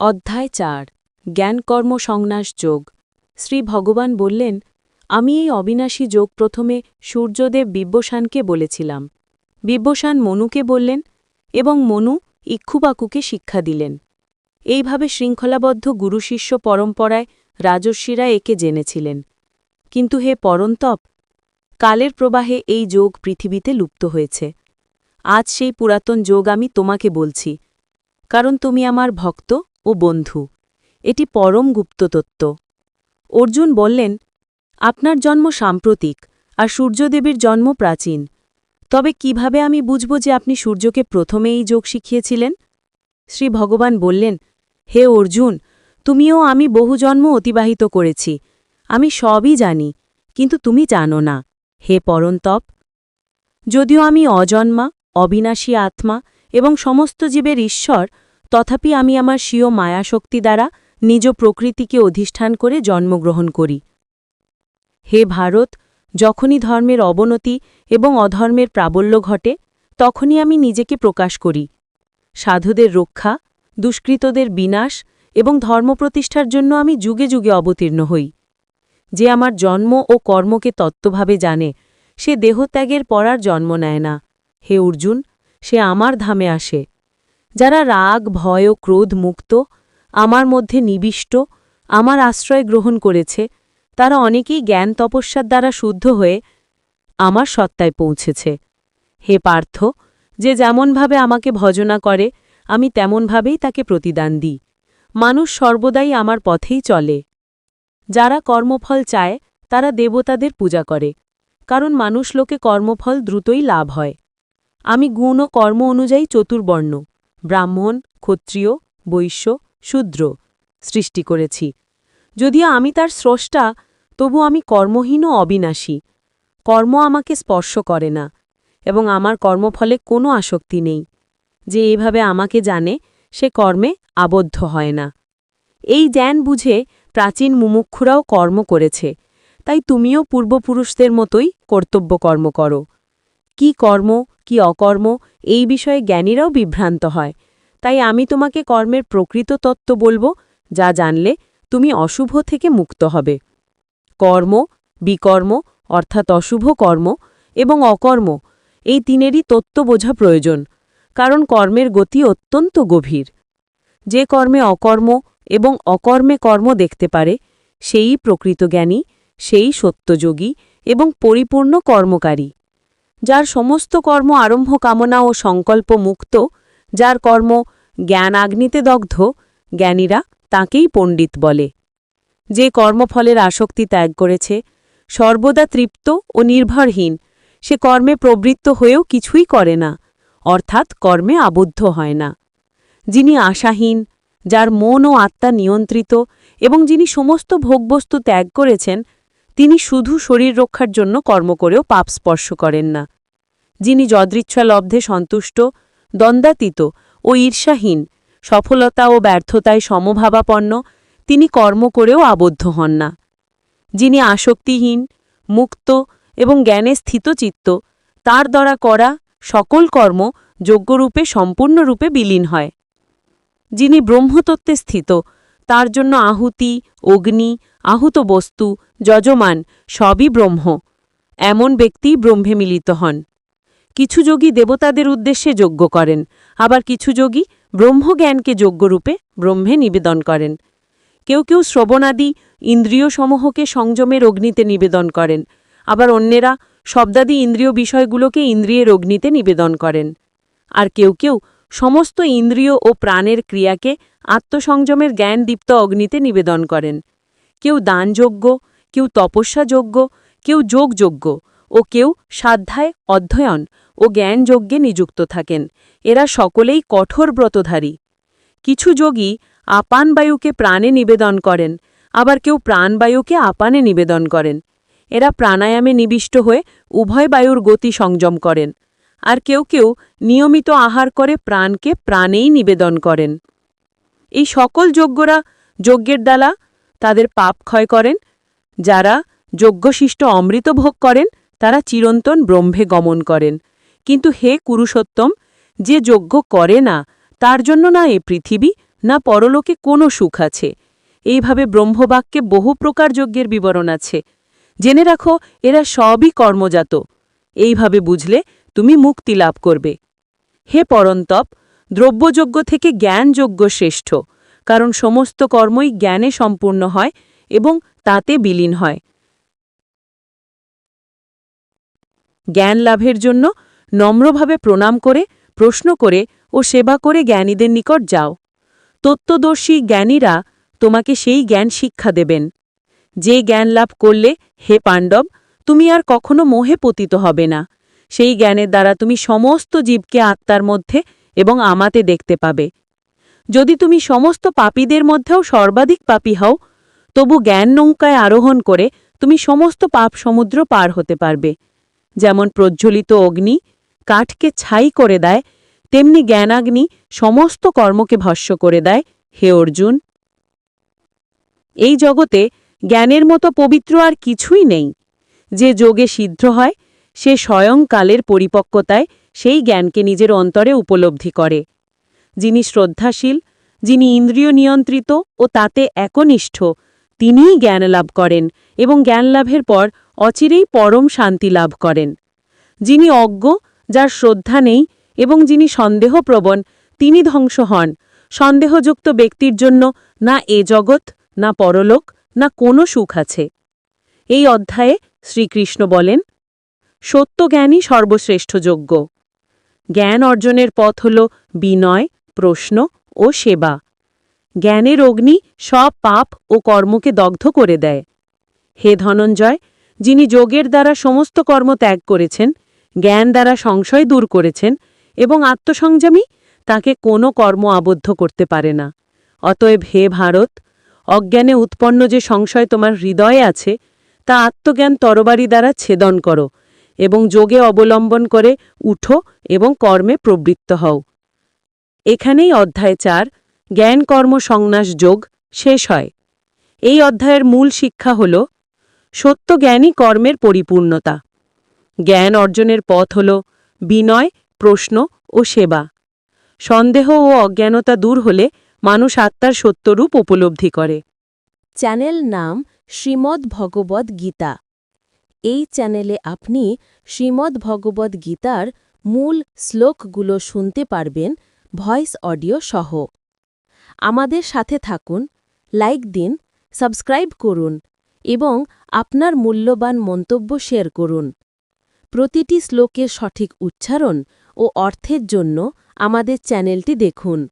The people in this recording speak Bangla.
অধ্যায় চার জ্ঞানকর্ম সংন্যাস যোগ। শ্রী ভগবান বললেন, আমি এই অবিনাশী যোগ প্রথমে সূর্যদেব বিব্যসানকে বলেছিলাম। বিব্যসান মনুকে বললেন এবং মনু ইক্ষুবাকুকে শিক্ষা দিলেন। এইভাবে শৃঙ্খলাবদ্ধ গুরুশিষ্য পরম্পরায় রাজস্বীরা একে জেনেছিলেন। কিন্তু হে পরন্তপ, কালের প্রবাহে এই যোগ পৃথিবীতে লুপ্ত হয়েছে। আজ সেই পুরাতন যোগ আমি তোমাকে বলছি, কারণ তুমি আমার ভক্ত ও বন্ধু। এটি পরম গুপ্ততত্ত্ব। অর্জুন বললেন, আপনার জন্ম সাম্প্রতিক আর সূর্যদেবীর জন্ম প্রাচীন। তবে কীভাবে আমি বুঝব যে আপনি সূর্যকে প্রথমে এই যোগ শিখিয়েছিলেন? শ্রী ভগবান বললেন, হে অর্জুন, তুমিও আমি বহু জন্ম অতিবাহিত করেছি। আমি সবই জানি, কিন্তু তুমি জানো না। হে পরন্তপ, যদিও আমি অজন্মা, অবিনাশী আত্মা এবং সমস্ত জীবের ঈশ্বর তথাপি আমি আমার স্বীয় মায়াশক্তি দ্বারা নিজ প্রকৃতিকে অধিষ্ঠান করে জন্মগ্রহণ করি। হে ভারত, যখনই ধর্মের অবনতি এবং অধর্মের প্রাবল্য ঘটে, তখনই আমি নিজেকে প্রকাশ করি। সাধুদের রক্ষা, দুষ্কৃতদের বিনাশ এবং ধর্ম প্রতিষ্ঠার জন্য আমি যুগে যুগে অবতীর্ণ হই। যে আমার জন্ম ও কর্মকে তত্ত্বভাবে জানে, সে দেহত্যাগের পরার জন্ম নেয় না। হে অর্জুন, সে আমার ধামে আসে। যারা রাগ, ভয় ও ক্রোধ মুক্ত, আমার মধ্যে নিবিষ্ট, আমার আশ্রয় গ্রহণ করেছে, তারা অনেকেই জ্ঞান তপস্যার দ্বারা শুদ্ধ হয়ে আমার সত্তায় পৌঁছেছে। হে পার্থ, যে যেমনভাবে আমাকে ভজনা করে, আমি তেমনভাবেই তাকে প্রতিদান দিই। মানুষ সর্বদাই আমার পথেই চলে। যারা কর্মফল চায়, তারা দেবতাদের পূজা করে, কারণ মানুষ লোকে কর্মফল দ্রুতই লাভ হয়। আমি গুণ ও কর্ম অনুযায়ী চতুর্বর্ণ। ব্রাহ্মণ, ক্ষত্রিয়, বৈশ্য, শূদ্র সৃষ্টি করেছি। যদিও আমি তার স্রষ্টা, তবু আমি কর্মহীন অবিনাশী। কর্ম আমাকে স্পর্শ করে না, এবং আমার কর্মফলে কোনো আসক্তি নেই। যে এভাবে আমাকে জানে, সে কর্মে আবদ্ধ হয় না। এই জ্ঞান বুঝে প্রাচীন মুমুক্ষুরাও কর্ম করেছে। তাই তুমিও পূর্বপুরুষদের মতোই কর্তব্য কর্ম করো। কি কর্ম, কি অকর্ম, এই বিষয়ে জ্ঞানীরাও বিভ্রান্ত হয়। তাই আমি তোমাকে কর্মের প্রকৃত তত্ত্ব বলব, যা জানলে তুমি অশুভ থেকে মুক্ত হবে। কর্ম, বিকর্ম, অর্থাৎ অশুভ কর্ম এবং অকর্ম, এই তিনেরই তত্ত্ব বোঝা প্রয়োজন, কারণ কর্মের গতি অত্যন্ত গভীর। যে কর্মে অকর্ম এবং অকর্মে কর্ম দেখতে পারে, সেই প্রকৃত জ্ঞানী, সেই সত্যযোগী এবং পরিপূর্ণ কর্মকারী। যার সমস্ত কর্ম আরম্ভ কামনা ও সংকল্প মুক্ত, যার কর্ম জ্ঞান আগ্নিতে দগ্ধ, জ্ঞানীরা তাকেই পণ্ডিত বলে। যে কর্মফলের আসক্তি ত্যাগ করেছে, সর্বদা তৃপ্ত ও নির্ভরহীন, সে কর্মে প্রবৃত্ত হয়েও কিছুই করে না, অর্থাৎ কর্মে আবদ্ধ হয় না। যিনি আশাহীন, যার মন ও আত্মা নিয়ন্ত্রিত এবং যিনি সমস্ত ভোগবস্তু ত্যাগ করেছেন, তিনি শুধু শরীর রক্ষার জন্য কর্ম করেও পাপ স্পর্শ করেন না। যিনি যদৃচ্ছা লব্ধে সন্তুষ্ট, দ্বন্দ্বাতীত ও ঈর্ষাহীন, সফলতা ও ব্যর্থতায় সমভাবাপন্ন, তিনি কর্ম করেও আবদ্ধ হন না। যিনি আসক্তিহীন, মুক্ত এবং জ্ঞানে স্থিতচিত্ত তার দ্বারা করা সকল কর্ম যোগ্যরূপে সম্পূর্ণরূপে বিলীন হয়। যিনি ব্রহ্মতত্ত্বে স্থিত, তার জন্য আহুতি, অগ্নি, আহুত বস্তু, যজমান সবই ব্রহ্ম, এমন ব্যক্তি ব্রহ্মে মিলিত হন। কিছু যোগী দেবতাদের উদ্দেশ্যে যজ্ঞ করেন, আবার কিছু যোগী ব্রহ্মজ্ঞানকে যোগ্যরূপে ব্রহ্মে নিবেদন করেন। কেউ কেউ শ্রবণাদি ইন্দ্রিয়সমূহকে সংযমের অগ্নিতে নিবেদন করেন, আবার অন্যেরা শব্দাদি ইন্দ্রিয় বিষয়গুলোকে ইন্দ্রিয়ের অগ্নিতে নিবেদন করেন। আর কেউ কেউ সমস্ত ইন্দ্রিয় ও প্রাণের ক্রিয়াকে আত্মসংযমের জ্ঞানদীপ্ত অগ্নিতে নিবেদন করেন। কেউ দানযোগ্য কেউ তপস্যাযোগ্য কেউ যোগযোগ্য ও কেউ সাধ্যায় অধ্যয়ন ও জ্ঞানযজ্ঞে নিযুক্ত থাকেন। এরা সকলেই কঠোর ব্রতধারী। কিছু যোগী আপানবায়ুকে প্রাণে নিবেদন করেন, আবার কেউ প্রাণবায়ুকে আপানে নিবেদন করেন। এরা প্রাণায়ামে নিবিষ্ট হয়ে উভয় বায়ুর গতি সংযম করেন, আর কেউ কেউ নিয়মিত আহার করে প্রাণকে প্রাণেই নিবেদন করেন। এই সকল যজ্ঞরা যজ্ঞের দ্বারা তাদের পাপ ক্ষয় করেন, যারা যজ্ঞশিষ্ট অমৃত ভোগ করেন তারা চিরন্তন ব্রহ্মে গমন করেন। কিন্তু হে কুরুষোত্তম, যে যজ্ঞ করে না, তার জন্য না এ পৃথিবী, না পরলোকে কোনো সুখ আছে। এইভাবে ব্রহ্মবাক্যে বহু প্রকার যজ্ঞের বিবরণ আছে। জেনে রাখো, এরা সবই কর্মজাত। এইভাবে বুঝলে তুমি মুক্তি লাভ করবে। হে পরন্তপ, দ্রব্যযজ্ঞ থেকে জ্ঞানযজ্ঞ শ্রেষ্ঠ, কারণ সমস্ত কর্মই জ্ঞানে সম্পূর্ণ হয় এবং তাতে বিলীন হয়। জ্ঞান লাভের জন্য নম্রভাবে প্রণাম করে, প্রশ্ন করে ও সেবা করে জ্ঞানীদের নিকট যাও। তত্ত্বদর্শী জ্ঞানীরা তোমাকে সেই জ্ঞান শিক্ষা দেবেন। যে জ্ঞান লাভ করলে, হে পাণ্ডব, তুমি আর কখনো মোহে পতিত হবে না। সেই জ্ঞানের দ্বারা তুমি সমস্ত জীবকে আত্মার মধ্যে এবং আমাতে দেখতে পাবে। যদি তুমি সমস্ত পাপীদের মধ্যেও সর্বাধিক পাপী হও, তবু জ্ঞান নৌকায় আরোহণ করে তুমি সমস্ত পাপ সমুদ্র পার হতে পারবে। যেমন প্রজ্জ্বলিত অগ্নি, কাঠকে ছাই করে দেয়, তেমনি জ্ঞানাগ্নি সমস্ত কর্মকে ভস্য করে দেয়, হে অর্জুন। এই জগতে জ্ঞানের মতো পবিত্র আর কিছুই নেই। যে যোগে সিদ্ধ হয়, সে স্বয়ং কালের পরিপক্কতায় সেই জ্ঞানকে নিজের অন্তরে উপলব্ধি করে। যিনি শ্রদ্ধাশীল, যিনি ইন্দ্রিয় নিয়ন্ত্রিত ও তাতে একনিষ্ঠ তিনিই জ্ঞান লাভ করেন এবং জ্ঞান লাভের পর অচিরেই পরম শান্তি লাভ করেন। যিনি অজ্ঞ, যার শ্রদ্ধা নেই এবং যিনি সন্দেহপ্রবণ, তিনি ধ্বংস হন। সন্দেহযুক্ত ব্যক্তির জন্য না এ জগৎ, না পরলোক, না কোনো সুখ আছে। এই অধ্যায়ে শ্রীকৃষ্ণ বলেন, সত্যজ্ঞানই সর্বশ্রেষ্ঠ যোগ্য। জ্ঞান অর্জনের পথ হল বিনয়, প্রশ্ন ও সেবা। জ্ঞানের অগ্নি সব পাপ ও কর্মকে দগ্ধ করে দেয়। হে ধনঞ্জয়, যিনি যোগের দ্বারা সমস্ত কর্ম ত্যাগ করেছেন, জ্ঞান দ্বারা সংশয় দূর করেছেন এবং আত্মসংযমী, তাকে কোনো কর্ম আবদ্ধ করতে পারে না। অতএব হে ভারত, অজ্ঞানে উৎপন্ন যে সংশয় তোমার হৃদয়ে আছে, তা আত্মজ্ঞান তরবারি দ্বারা ছেদন করো এবং যোগে অবলম্বন করে উঠো এবং কর্মে প্রবৃত্ত হও। এখানেই অধ্যায় চার জ্ঞান, কর্ম, সংন্যাস, যোগ শেষ হয়। এই অধ্যায়ের মূল শিক্ষা হল সত্য জ্ঞানই কর্মের পরিপূর্ণতা। জ্ঞান অর্জনের পথ হল বিনয়, প্রশ্ন ও সেবা। সন্দেহ ও অজ্ঞানতা দূর হলে মানুষ আত্মার সত্যরূপ উপলব্ধি করে। চ্যানেল নাম শ্রীমদ্ ভগবদ গীতা। এই চ্যানেলে আপনি শ্রীমদ্ ভগবদ গীতার মূল শ্লোকগুলো শুনতে পারবেন, ভয়েস অডিও সহ। আমাদের সাথে থাকুন লাইক দিন সাবস্ক্রাইব করুন এবং আপনার মূল্যবান মন্তব্য শেয়ার করুন। প্রতিটি শ্লোকের সঠিক উচ্চারণ ও অর্থের জন্য আমাদের চ্যানেলটি দেখুন।